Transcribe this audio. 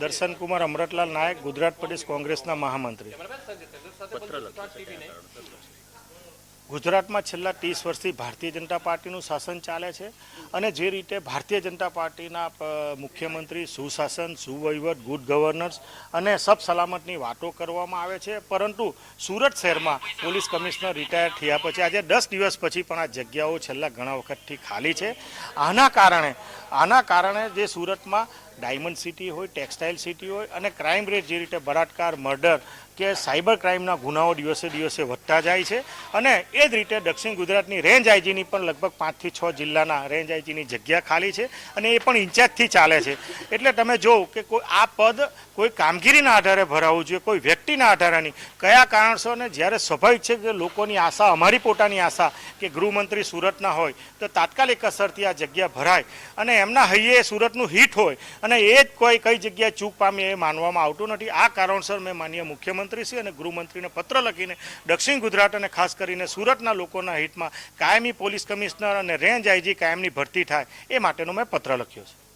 દર્શન કુમાર, અમરતલાલ નાયક, ગુજરાત પ્રદેશ કોંગ્રેસના મહામંત્રી. ગુજરાતમાં છેલ્લા ત્રીસ વર્ષથી ભારતીય જનતા પાર્ટીનું શાસન ચાલે છે અને જે રીતે ભારતીય જનતા પાર્ટીના મુખ્યમંત્રી, સુશાસન, સુવહીવટ, ગુડ ગવર્નન્સ અને સબ સલામતની વાતો કરવામાં આવે છે. પરંતુ સુરત શહેરમાં પોલીસ કમિશનર રિટાયર થયા પછી, આજે દસ દિવસ પછી પણ આ જગ્યાઓ છેલ્લા ઘણા વખતથી ખાલી છે. આના કારણે આના કારણે જે સુરતમાં ડાયમંડ સિટી હોય ટેક્સટાઇલ સિટી હોય અને ક્રાઇમ રેટ જે રીતે બળાત્કાર મર્ડર કે સાયબર ક્રાઇમના ગુનાઓ દિવસે દિવસે વધતા જાય છે અને એ જ રીતે દક્ષિણ ગુજરાતની રેન્જ આઈજીની પણ લગભગ પાંચથી છ જિલ્લાના રેન્જ આઈજીની જગ્યા ખાલી છે અને એ પણ ઇન્ચાર્જથી ચાલે છે. એટલે તમે જોવો કે કોઈ આ પદ કોઈ કામગીરીના આધારે ભરાવવું જોઈએ, કોઈ વ્યક્તિના આધારે નહીં. કયા કારણસર ને જ્યારે સ્વાભાવિક છે કે લોકોની આશા, અમારી પોતાની આશા કે ગૃહમંત્રી સુરતના હોય, તો તાત્કાલિક અસરથી આ જગ્યા ભરાય અને એમના હૈયે સુરતનું હિટ હોય અને એ જ કોઈ કઈ જગ્યાએ ચૂક પામી એ માનવામાં આવતું નથી. આ કારણસર મેં માનીય મુખ્યમંત્રીશ્રી અને ગૃહમંત્રીને પત્ર લખીને દક્ષિણ ગુજરાત અને ખાસ કરીને સુરતના લોકોના હિતમાં કાયમી પોલીસ કમિશનર અને રેન્જ આઈજી કાયમની ભરતી થાય એ માટેનો મેં પત્ર લખ્યો છે.